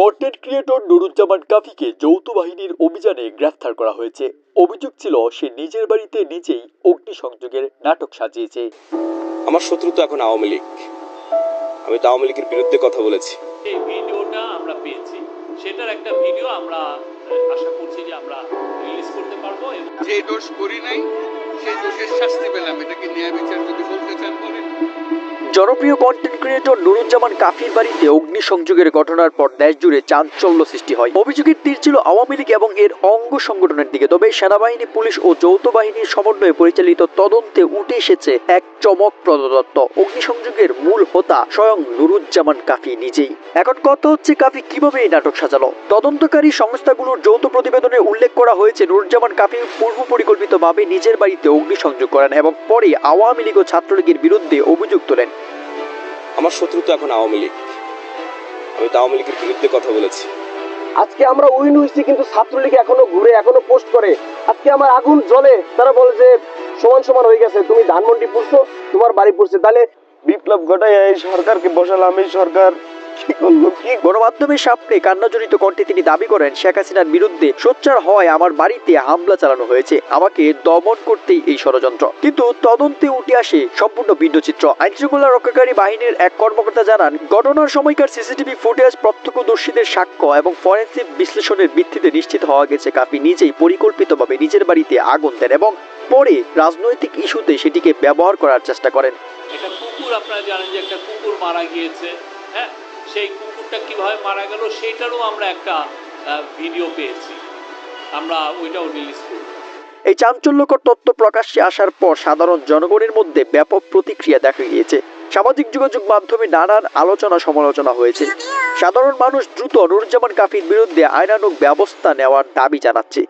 Content creator Nuruzzaman কাফিকে যৌথ বাহিনীর অভিযানে গ্রেফতার করা হয়েছে। অভিযোগ ছিল সে নিজের বাড়িতে নিজেই অগ্নিসংযোগের নাটক সাজিয়েছে। আমার শত্রু তো এখন আওয়ামী লীগ। আমি তো আওয়ামী লীগের বিরুদ্ধে কথা বলেছি। এই ভিডিওটা আমরা পেয়েছি। সেটার একটা ভিডিও আমরা আশা করছি যে আমরা রিলিজ করতে পারব যে দোষ করি নাই সেই দোষের শাস্তি পেলাম। এটাকে ন্যায় জনপ্রিয় কন্টেন্ট ক্রিয়েটর নুরুজ্জামান কাফির বাড়িতে অগ্নিসংযোগের ঘটনার পর দেশ জুড়ে চাঞ্চল্য সৃষ্টি হয়। অভিযোগের তীর ছিল আওয়ামী লীগ এবং এর অঙ্গ সংগঠনের দিকে। তবে সেনাবাহিনী, পুলিশ ও যৌথ বাহিনীর সমন্বয়ে পরিচালিত তদন্তে উঠে এসেছে এক চমকপ্রদ তথ্য অগ্নিসংযোগের মূল হোতা স্বয়ং নুরুজ্জামান কাফি নিজেই। এখন কথা হচ্ছে কাফি কীভাবে এই নাটক সাজালো? তদন্তকারী সংস্থাগুলোর যৌথ প্রতিবেদনে উল্লেখ করা হয়েছে, নুরুজ্জামান কাফি পূর্ব পরিকল্পিতভাবে নিজের বাড়িতে অগ্নিসংযোগ করেন এবং পরে আওয়ামী লীগ ও ছাত্রলীগের বিরুদ্ধে অভিযোগ তোলেন। আমার শত্রু তো এখন আওয়ামী লীগ। আমি তো আওয়ামী লীগের বিরুদ্ধে কথা বলেছি। আজকে আমরা উইন হয়েছি কিন্তু ছাত্রলীগ এখনও ঘুরে, এখনও পোস্ট করে। আজকে আমার আগুন জ্বলে, তারা বলে যে সমান সমান হয়ে গেছে, তুমি ধানমন্ডি পড়ছো, তোমার বাড়ি পড়ছে। তাহলে বিপ্লব ঘটাই এই সরকারকে বসালাম, এই সরকার গণমাধ্যমের সামনে কান্নাজড়িত কণ্ঠে তিনি দাবি করেন, শেখ হাসিনার বিরুদ্ধে সোচ্চার হয় আমার বাড়িতে হামলা চালানো হয়েছে। আমাকে দমন করতেই এই ষড়যন্ত্র। কিন্তু তদন্তে উঠে আসে সম্পূর্ণ ভিন্ন চিত্র আইনশৃঙ্খলা রক্ষাকারী বাহিনীর এক কর্মকর্তা জানান ঘটনার সময়কার সিসিটিভি ফুটেজ প্রত্যক্ষদর্শীদের সাক্ষ্য এবং ফরেন্সিক বিশ্লেষণের ভিত্তিতে নিশ্চিত হওয়া গেছে কাপি নিজেই পরিকল্পিতভাবে নিজের বাড়িতে আগুন দেন এবং পরে রাজনৈতিক ইস্যুতে সেটিকে ব্যবহার করার চেষ্টা করেন। একটা কুকুর, আপনারা জানেন যে একটা কুকুর মারা গিয়েছে হ্যাঁ? সেই কুকুরটা কীভাবে মারা গেল সেইটারও আমরা একটা ভিডিও পেয়েছি। আমরা ওইটাও রিলিজ করব এই চাঞ্চল্যকর তথ্য প্রকাশ্যে আসার পর সাধারণ জনগণের মধ্যে ব্যাপক প্রতিক্রিয়া দেখা গিয়েছে। সামাজিক যোগাযোগ মাধ্যমে নানান আলোচনা সমালোচনা হয়েছে। সাধারণ মানুষ দ্রুত নুরুজ্জামান কাফির বিরুদ্ধে আইনানুগ ব্যবস্থা নেওয়ার দাবি জানাচ্ছে।